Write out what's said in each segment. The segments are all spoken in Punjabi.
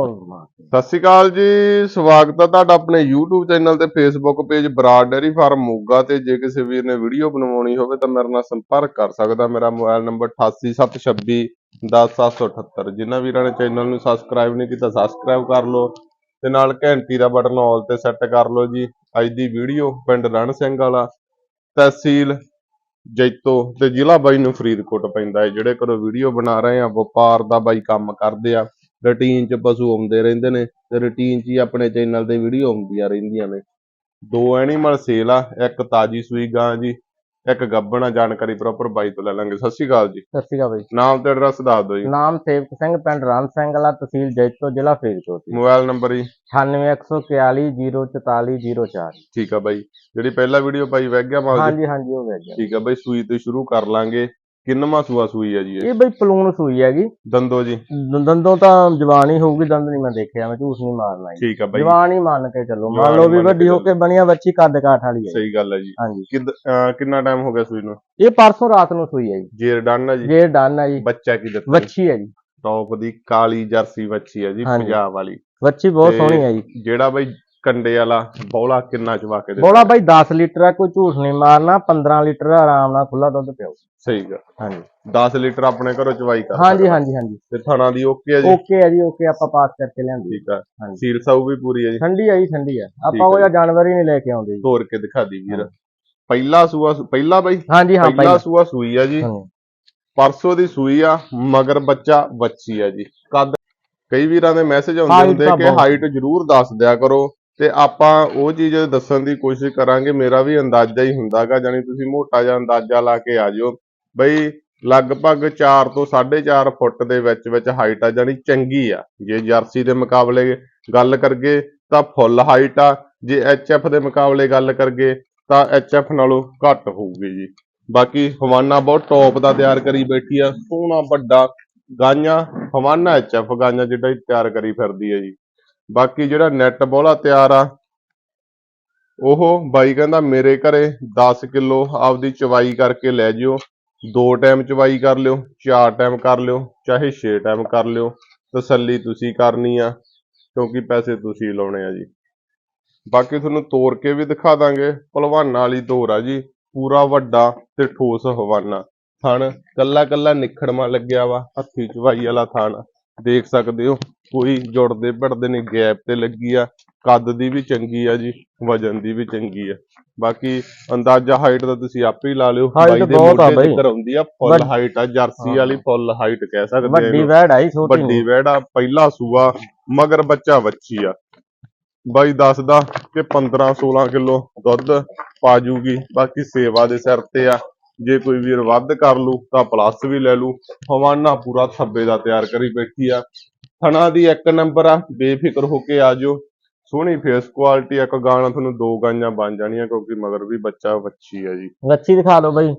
ਸਤਿ ਸ਼੍ਰੀ ਅਕਾਲ ਜੀ, ਸਵਾਗਤ ਹੈ ਤੁਹਾਡਾ ਆਪਣੇ YouTube ਚੈਨਲ ਤੇ Facebook page Brar dairy farm Moga ਤੇ। ਜੇ ਕਿਸੇ ਵੀਰ ਨੇ ਵੀਡੀਓ ਬਣਵਾਉਣੀ ਹੋਵੇ ਤਾਂ ਮੇਰੇ ਨਾਲ ਸੰਪਰਕ ਕਰ ਸਕਦਾ। ਮੇਰਾ ਮੋਬਾਈਲ ਨੰਬਰ 8876 10778 ਜਿਨ੍ਹਾਂ ਵੀਰਾਂ ਨੇ ਚੈਨਲ ਨੂੰ ਸਬਸਕ੍ਰਾਈਬ ਨਹੀਂ ਕੀਤਾ ਸਬਸਕ੍ਰਾਈਬ ਕਰ ਲਓ ਤੇ ਨਾਲ ਘੰਟੀ ਦਾ ਬਟਨ ਆਲ ਤੇ ਸੈੱਟ ਕਰ ਲਓ ਜੀ। ਅੱਜ ਦੀ ਵੀਡੀਓ ਪਿੰਡ ਰਣ ਸਿੰਘ ਵਾਲਾ, ਤਹਿਸੀਲ ਜੈਤੋ ਤੇ ਜ਼ਿਲ੍ਹਾ ਬਾਈ ਨੂੰ ਫਰੀਦਕੋਟ ਪੈਂਦਾ ਹੈ, ਜਿਹੜੇ ਘਰੋਂ ਵੀਡੀਓ ਬਣਾ ਰਹੇ ਆ, ਵਪਾਰ ਦਾ ਬਾਈ ਕੰਮ ਕਰਦੇ ਆ। ਰੂਟੀਨ 'ਚ ਪਸ਼ੂ ਆਉਂਦੇ ਰਹਿੰਦੇ ਨੇ ਤੇ ਰੂਟੀਨ 'ਚ ਹੀ ਆਪਣੇ ਚੈਨਲ ਤੇ ਵੀਡੀਓ ਆਉਂਦੀਆਂ ਰਹਿੰਦੀਆਂ ਨੇ। ਦੋ ਐਨੀਮਲ ਸੇਲ ਆ ਇੱਕ ਤਾਜੀ ਸੂਈ ਗਾਂ ਜੀ ਇੱਕ ਗੱਬਣ ਆ ਜਾਣਕਾਰੀ ਪ੍ਰੋਪਰ ਬਾਈ ਤੋਂ ਲੈ ਲਾਂਗੇ। ਸਤਿ ਸ਼੍ਰੀ ਅਕਾਲ ਜੀ। ਸਤਿ ਸ਼੍ਰੀ ਅਕਾਲ ਬਾਈ। ਨਾਮ ਤੇ ਐਡਰੈਸ ਦੱਸ ਦਿਓ ਜੀ। ਨਾਮ ਸੇਵਕ ਸਿੰਘ ਪਿੰਡ ਰਾਮ ਸਿੰਘ ਵਾਲਾ ਤਹਿਸੀਲ ਜੈਤੋ ਜ਼ਿਲ੍ਹਾ ਫਰੀਦਕੋਟ ਜੀ। ਮੋਬਾਈਲ ਨੰਬਰ ਜੀ? 9814404404 ਠੀਕ ਆ ਬਾਈ। ਜਿਹੜੀ ਪਹਿਲਾ ਵੀਡੀਓ ਪਾਈ ਵਗ ਗਿਆ ਮਾਲ ਜੀ? ਹਾਂਜੀ ਹਾਂਜੀ ਹੋ ਗਿਆ ਜੀ ਠੀਕ ਆ ਬਾਈ ਸੂਈ ਤੋਂ ਸ਼ੁਰੂ ਕਰ ਲਾਂਗੇ। ਕਿੰਨਵਾਂ ਸੂਆ ਸੂਈ ਆ ਜੀ ਇਹ? ਇਹ ਬਈ ਪਲੂਣ ਸੂਈ ਹੈਗੀ। ਦੰਦੋ ਜੀ। ਦ- ਦੰਦੋਂ ਤਾਂ ਜਵਾਨ ਹੀ ਹੋਊਗੀ ਦੰਦ ਨਹੀਂ ਮੈਂ ਦੇਖਿਆ ਮੈਂ ਝੂਠ ਨਹੀਂ ਮਾਰਨਾ ਜੀ ਠੀਕ ਆ ਬਾਈ। ਜਵਾਨ ਹੀ ਮੰਨ ਕੇ ਚੱਲੋ ਜਵਾਨ ਮੰਨ ਲਓ ਹੀ ਵੀ ਮੰਨ ਕੇ ਵੱਡੀ ਹੋ ਕੇ ਬਣੀਆ ਬੱਚੀ ਕੱਦ ਕਾਠ ਵਾਲੀ ਹੈ। ਸਹੀ ਗੱਲ ਹੈ ਜੀ। ਹਾਂਜੀ। ਕਿੰਦ- ਅਹ ਕਿੰਨਾ ਟਾਈਮ ਹੋ ਗਿਆ ਸੂਈ ਨੂੰ? ਇਹ ਪਰਸੋਂ ਰਾਤ ਨੂੰ ਸੂਈ ਹੈ ਜੀ। ਜੇਰ ਡਨ ਹੈ ਜੀ। ਜੇ ਡਨ ਹੈ ਜੀ। ਬੱਚਾ ਕੀ ਦਿੱਤਾ ਵੱਛੀ ਹੈ ਜੀ। ਟੌਪ ਦੀ ਕਾਲੀ ਜਰਸੀ ਵੱਛੀ ਹੈ ਜੀ ਹਾਂਜੀ। ਪੰਜਾਬ ਵਾਲੀ। ਵੱਛੀ ਬਹੁਤ ਤੇ ਸੋਹਣੀ ਹੈ ਜੀ। ਜਿਹੜਾ ਬਾਈ ਕੰਡੇ ਵਾਲਾ ਬੌਲਾ ਕਿੰਨਾ ਚਵਾ ਕੇ ਦੇ ਬੋਲਾ ਬਾਈ 10 ਲੀਟਰ ਆ ਕੋਈ ਝੂਠ ਨਹੀਂ ਮਾਰਨਾ 15 ਲੀਟਰ ਆਰਾਮ ਨਾਲ ਖੁੱਲਾ ਦੁੱਧ ਪਿਓ। ਸਹੀ ਗੱਲ। ਹਾਂਜੀ। 10 ਲੀਟਰ ਆਪਣੇ ਘਰੋਂ ਚਵਾਈ ਕਰ ਹਾਂਜੀ। ਹਾਂਜੀ ਹਾਂਜੀ। ਤੇ ਥਣਾ ਦੀ ਓਕੇ ਹੈ ਜੀ? ਓਕੇ ਹੈ ਜੀ ਓਕੇ ਆਪਾਂ ਪਾਸ ਕਰਕੇ ਲਿਆਂਦੀ। ਠੀਕ ਆ। ਹਾਂਜੀ। ਸੀਲ ਸਾਊ ਵੀ ਪੂਰੀ ਹੈ ਜੀ? ਠੰਡੀ ਆ ਜੀ ਠੰਡੀ ਆ। ਆਪਾਂ ਆ ਉਹ ਜਿਹਾ ਜਾਨਵਰ ਹੀ ਨਹੀਂ ਲੈ ਕੇ ਆਉਂਦੇ ਜੀ। ਤੋੜ ਕੇ ਦਿਖਾ ਦੀ ਵੀਰ। ਪਹਿਲਾ ਸੂਆ ਪਹਿਲਾ ਬਾਈ? ਹਾਂਜੀ ਹਾਂ ਪਹਿਲਾ ਪਹਿਲਾਂ। ਸੂਆ ਸੂਈ ਆ ਜੀ। ਹਾਂਜੀ। ਪਰਸੋਂ ਦੀ ਸੂਈ ਆ ਮਗਰ ਬੱਚਾ ਬੱਚੀ ਆ ਜੀ। ਕੱਦ ਕਈ ਵੀਰਾਂ ਦੇ ਮੈਸੇਜ ਆਉਂਦੇ Height ਹੁੰਦੇ ਤਾਂ ਕਿ ਬਹੁਤ। ਹਾਈਟ ਜ਼ਰੂਰ ਦੱਸ ਦਿਆ ਕਰੋ। ਤੇ ਆਪਾਂ ਉਹ ਚੀਜ਼ ਦੱਸਣ ਦੀ ਕੋਸ਼ਿਸ਼ ਕਰਾਂਗੇ, ਮੇਰਾ ਵੀ ਅੰਦਾਜ਼ਾ ਹੀ ਹੁੰਦਾਗਾ ਜਾਨੀ ਤੁਸੀਂ ਮੋਟਾ ਜਿਹਾ ਅੰਦਾਜ਼ਾ ਲਾ ਕੇ ਆ ਜਿਓ ਬਈ ਲਗਭਗ 4 ਤੋਂ 4.5 ਫੁੱਟ ਦੇ ਵਿੱਚ ਵਿੱਚ ਹਾਈਟ ਆ ਜਾਨੀ ਚੰਗੀ ਆ। ਜੇ ਜਰਸੀ ਦੇ ਮੁਕਾਬਲੇ ਗੱਲ ਕਰਗੇ ਤਾਂ ਫੁੱਲ ਹਾਈਟ ਆ, ਜੇ ਐਚਐਫ ਦੇ ਮੁਕਾਬਲੇ ਗੱਲ ਕਰਗੇ ਤਾਂ ਐਚਐਫ ਨਾਲੋਂ ਘੱਟ ਹੋਊਗੀ ਜੀ। ਬਾਕੀ ਹਵਾਨਾ ਬਹੁਤ ਟੌਪ ਦਾ ਤਿਆਰ ਕਰੀ ਬੈਠੀ ਆ, ਸੋਹਣਾ ਵੱਡਾ ਗਾਈਆਂ ਹਵਾਨਾ ਐਚਐਫ ਗਾਈਆਂ ਜਿਹੜਾ ਤਿਆਰ ਕਰੀ ਫਿਰਦੀ ਹੈ ਜੀ। ਬਾਕੀ ਜਿਹੜਾ ਨੈਟ ਬੋਲਾ ਤਿਆਰ ਆ, ਉਹ ਬਾਈ ਕਹਿੰਦਾ ਮੇਰੇ ਘਰੇ 10 ਕਿਲੋ ਆਪਦੀ ਚਵਾਈ ਕਰਕੇ ਲੈ ਜਿਓ। ਦੋ ਟਾਈਮ ਚਵਾਈ ਕਰ ਲਿਓ, ਚਾਰ ਟਾਈਮ ਕਰ ਲਿਓ, ਚਾਹੇ 6 ਟਾਈਮ ਕਰ ਲਿਓ, ਤਸੱਲੀ ਤੁਸੀਂ ਕਰਨੀ ਆ, ਕਿਉਂਕਿ ਪੈਸੇ ਤੁਸੀਂ ਲਾਉਣੇ ਆ ਜੀ। ਬਾਕੀ ਤੁਹਾਨੂੰ ਤੋੜ ਕੇ ਵੀ ਦਿਖਾ ਦਾਂਗੇ, ਭਲਵਾਨਾਂ ਵਾਲੀ ਤੋਰ ਆ ਜੀ, ਪੂਰਾ ਵੱਡਾ ਤੇ ਠੋਸ ਹਵਾਨਾ। ਥਣ ਕੱਲਾ ਕੱਲਾ ਨਿਖੜਮਾ ਲੱਗਿਆ ਵਾ, ਹੱਥੀ ਚਵਾਈ ਵਾਲਾ ਥਣ। ਦੇਖ ਸਕਦੇ ਹੋ ਕੋਈ ਜੁੜਦੇ ਭਿੜਦੇ ਨਹੀਂ ਗੈਪ ਤੇ ਲੱਗੀ ਆ ਕੱਦ ਦੀ ਵੀ ਚੰਗੀ ਆ ਜੀ ਵਜਨ ਦੀ ਵੀ ਚੰਗੀ ਆ। ਬਾਕੀ ਅੰਦਾਜ਼ਾ ਹਾਈਟ ਦਾ ਤੁਸੀਂ ਆਪੇ ਹੀ ਲਾ ਲਿਓ Height ਦੇ ਆ ਮੋਢੇ ਬਾਈ। ਤੱਕ ਆਉਂਦੀ ਆ ਫੁੱਲ ਹਾਈਟ ਆ ਜਰਸੀ ਵਾਲੀ ਫੁੱਲ ਹਾਈਟ ਕਹਿ ਸਕਦੇ ਆ ਵੱਡੀ। ਵੈੜ ਆਈ ਛੋਟੀ ਵੱਡੀ ਵੈੜਾ ਪਹਿਲਾ ਸੂਆ ਮਗਰ ਬੱਚਾ ਵੱਛੀ ਆ। ਬਾਈ ਦੱਸਦਾ ਕਿ 15 16 ਕਿਲੋ ਦੁੱਧ ਪਾ ਜੂਗੀ ਬਾਕੀ ਸੇਵਾ ਦੇ ਸਿਰ ਤੇ ਆ। ਜੇ ਕੋਈ ਵੀਰ ਵੱਧ ਕਰ ਲੂ ਤਾਂ ਪਲੱਸ ਵੀ ਲੈ ਲੂ। ਹਵਾਨਾ ਪੂਰਾ ਥੱਬੇ ਦਾ ਤਿਆਰ ਕਰੀ ਬੈਠੀ ਆ। ਥਣਾ ਦੀ ਇੱਕ ਨੰਬਰ ਆ ਬੇਫਿਕਰ ਹੋ ਕੇ ਆ ਜਾਓ। ਸੋਹਣੀ ਫੇਸ ਕੁਆਲਿਟੀ ਇੱਕ ਗਾਣਾ ਤੁਹਾਨੂੰ ਦੋ ਗਾਈਆਂ ਬਣ ਜਾਣੀਆਂ ਕਿਉਂਕਿ ਮਗਰ ਵੀ ਬੱਚਾ ਵੱਛੀ ਆ ਜੀ। ਵੱਛੀ ਦਿਖਾ ਦਿਓ ਬਾਈ।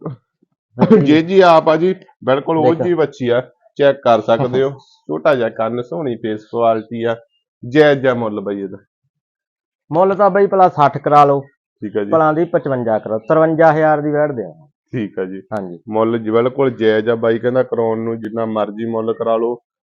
ਜੇ ਜੀ ਆਪ ਆ ਜੀ ਬਿਲਕੁਲ ਉਹ। ਜੀ ਬੱਚੀ ਆ ਚੈੱਕ ਕਰ ਸਕਦੇ ਹੋ। ਛੋਟਾ ਜਿਹਾ ਕੰਨ ਸੋਹਣੀ ਫੇਸ ਕੁਆਲਿਟੀ ਆ। ਜੈ ਜੈ ਮੁੱਲ ਬਈ ਇਹਦਾ। ਮੁੱਲ ਤਾਂ ਬਾਈ ਭਲਾ 60 ਕਰਾ ਲਓ। ਠੀਕ ਆ ਜੀ। ਭਲਾ ਦੀ 55 ਕਰੋ 53000 ਦੀ ਵੈੜ ਦੇ ਠੀਕ ਆ ਜੀ। ਹਾਂਜੀ। ਮੁੱਲ ਜੀ ਬਿਲਕੁਲ ਜਾਇਜ਼ ਆ ਬਾਈ ਕਹਿੰਦਾ ਕਰਾਉਣ ਨੂੰ ਜਿੰਨਾ ਮਰਜ਼ੀ ਮੁੱਲ ਕਰਾ ਲਓ।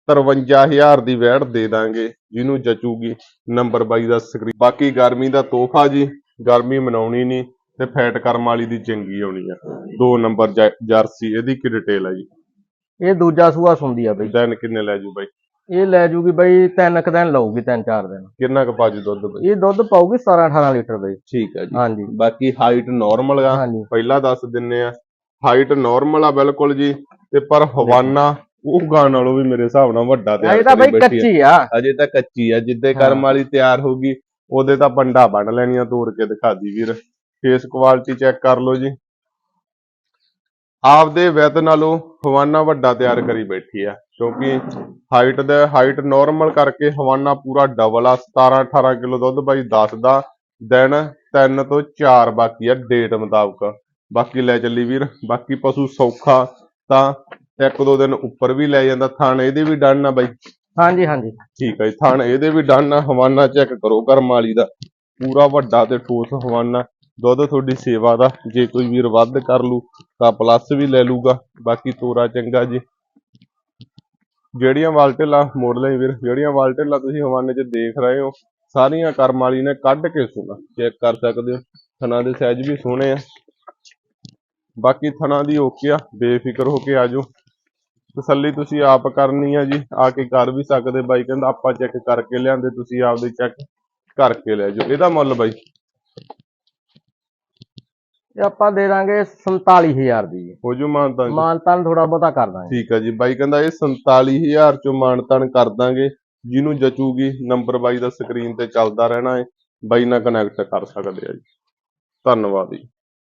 53000 ਦੀ ਵੈੜ ਦੇ ਦਾਂਗੇ ਜਿਹਨੂੰ ਜਚੂਗੀ ਨੰਬਰ ਬਾਈ ਦਾ ਸਕਰੀਨ। ਬਾਕੀ ਗਰਮੀ ਦਾ ਤੋਹਫਾ ਜੀ ਗਰਮੀ ਮਨਾਉਣੀ ਨਹੀਂ ਤੇ ਫੈਟ ਕਰਮ ਵਾਲੀ ਦੀ ਚੰਗੀ ਆਉਣੀ ਆ। ਦੋ ਨੰਬਰ ਜਰਸੀ ਇਹਦੀ ਕੀ ਡਿਟੇਲ ਆ ਜੀ? ਇਹ ਦੂਜਾ ਸੂਆ ਸੁੰਦੀ ਆ ਬਾਈ। ਦਿਨ ਕਿੰਨੇ ਲੈ ਜੂ ਬਾਈ? ਇਹ ਲੈ ਜੂਗੀ ਬਾਈ ਤਿੰਨ ਕੁ ਦਿਨ ਲਊਗੀ ਤਿੰਨ ਚਾਰ ਦਿਨ। ਕਿੰਨਾ ਕੁ ਪਾਜੂ ਦੁੱਧ ਬਾਈ? ਇਹ ਦੁੱਧ ਪਾਊਗੀ 17 18 ਲੀਟਰ ਬਾਈ ਠੀਕ ਆ ਜੀ। ਹਾਂਜੀ। ਬਾਕੀ ਹਾਈਟ ਨਾਰਮਲ ਆ। ਹਾਂਜੀ। ਪਹਿਲਾਂ ਦੱਸ ਦਿੰਨੇ ਆ ਹਾਈਟ ਨਾਰਮਲ ਆ ਬਿਲਕੁਲ ਜੀ ਤੇ ਪਰ ਹਵਾਨਾ ਉਹ ਗਾਂ ਨਾਲੋਂ ਵੀ ਮੇਰੇ ਹਿਸਾਬ ਨਾਲ ਵੱਡਾ ਤਿਆਰ ਇਹ ਤਾਂ ਬਾਈ ਕਰੀ ਬੈਠੀ ਆ। ਕੱਚੀ ਆ। ਅਜੇ ਤਾਂ ਕੱਚੀ ਆ ਜਿੱਦੇ। ਕਰਮ ਵਾਲੀ ਤਿਆਰ ਹੋਊਗੀ ਉਹਦੇ ਤਾਂ ਪੰਡਾ ਬਣ ਲੈਣੀਆਂ ਤੋੜ ਕੇ ਦਿਖਾ ਦੀ ਵੀਰ। ਫੇਸ ਕੁਆਲਿਟੀ ਚੈੱਕ ਕਰ ਲਓ ਜੀ। ਆਪਦੇ ਵੈਤ ਨਾਲੋਂ ਹਵਾਨਾ ਵੱਡਾ ਤਿਆਰ ਕਰੀ ਬੈਠੀ ਆ ਕਿਉਂਕਿ ਹਾਈਟ ਦਾ ਹਾਈਟ ਨਾਰਮਲ ਕਰਕੇ ਹਵਾਨਾ ਪੂਰਾ ਡਬਲ ਆ 17 18 ਕਿਲੋ ਦੁੱਧ ਬਾਈ ਦੱਸਦਾ ਦਿਨ 3 ਤੋਂ 4 ਬਾਕੀ ਆ ਡੇਟ ਮੁਤਾਬਕ। ਬਾਕੀ ਲੈ ਚੱਲੀ ਵੀਰ ਬਾਕੀ ਪਸ਼ੂ ਸੌਖਾ ਤਾਂ ਇੱਕ ਦੋ ਦਿਨ ਉੱਪਰ ਵੀ ਲੈ ਜਾਂਦਾ ਥਣ ਇਹਦੇ ਵੀ ਡਨ ਆ ਬਾਈ? ਹਾਂਜੀ ਹਾਂਜੀ। ਠੀਕ ਹੈ ਜੀ ਥਣ ਇਹਦੇ ਵੀ ਡਨ ਆ ਹਵਾਨਾ ਚੈੱਕ ਕਰੋ ਕਰਮ ਵਾਲੀ ਦਾ। ਪੂਰਾ ਵੱਡਾ ਤੇ ਠੋਸ ਹਵਾਨਾ। ਦੁੱਧ ਤੁਹਾਡੀ ਸੇਵਾ ਦਾ, ਜੇ ਕੋਈ ਵੀਰ ਵੱਧ ਕਰ ਲੂ, ਤਾਂ ਪਲੱਸ ਵੀ ਲੈ ਲੂਗਾ, ਬਾਕੀ ਤੋਰਾ ਚੰਗਾ ਜੀ। ਜਿਹੜੀਆਂ ਵਾਲਟੇਲਾ, ਮੋੜ ਲਈ ਵੀਰ, ਜਿਹੜੀਆਂ ਵਾਲਟੇਲਾ ਤੁਸੀਂ ਹਵਾਨੇ 'ਚ ਦੇਖ ਰਹੇ ਹੋ, ਸਾਰੀਆਂ ਕਰਮ ਵਾਲੀ ਨੇ ਕੱਢ ਕੇ ਸੁਣਾ ਚੈੱਕ ਕਰ ਸਕਦੇ ਹੋ। ਥਣਾ ਦੇ ਸਾਈਜ਼ ਵੀ ਸੋਹਣੇ ਆ। ਬਾਕੀ ਥਣਾ ਦੀ ਓਕੇ ਆ, ਬੇਫਿਕਰ ਹੋ ਕੇ ਆਜੋ ਤਸੱਲੀ ਤੁਸੀਂ ਆਪ ਕਰਨੀ ਆ ਜੀ, ਆ ਕੇ ਕਰ ਵੀ ਸਕਦੇ ਬਾਈ, ਕਹਿੰਦਾ ਆਪਾਂ ਚੈੱਕ ਕਰਕੇ ਲਿਆਂਦੇ, ਤੁਸੀਂ ਆਪਦੇ ਚੈੱਕ ਕਰਕੇ ਲੈ ਜਾਓ। ਇਹਦਾ ਮੁੱਲ ਬਾਈ ਇਹ ਆਪਾਂ ਦੇ ਦਾਂਗੇ 47000 ਦੀ। ਹੋ ਜੂ ਮਾਨਤਾਂ ਜੀ। ਮਾਨਤਾਨ ਥੋੜਾ ਬਹੁਤਾ ਕਰ ਦਾਂਗੇ। ਠੀਕ ਆ ਜੀ। ਬਾਈ ਕਹਿੰਦਾ ਇਹ 47000 ਚੋਂ ਮਾਨਤਾਨ ਕਰ ਦਾਂਗੇ। ਜਿਹਨੂੰ ਜਚੂਗੀ ਨੰਬਰ ਬਾਈ ਦਾ ਸਕਰੀਨ ਤੇ ਚੱਲਦਾ ਰਹਿਣਾ ਹੈ ਬਾਈ ਨਾਲ ਕਨੈਕਟ ਕਰ ਸਕਦੇ ਆ ਜੀ। ਧੰਨਵਾਦ ਜੀ।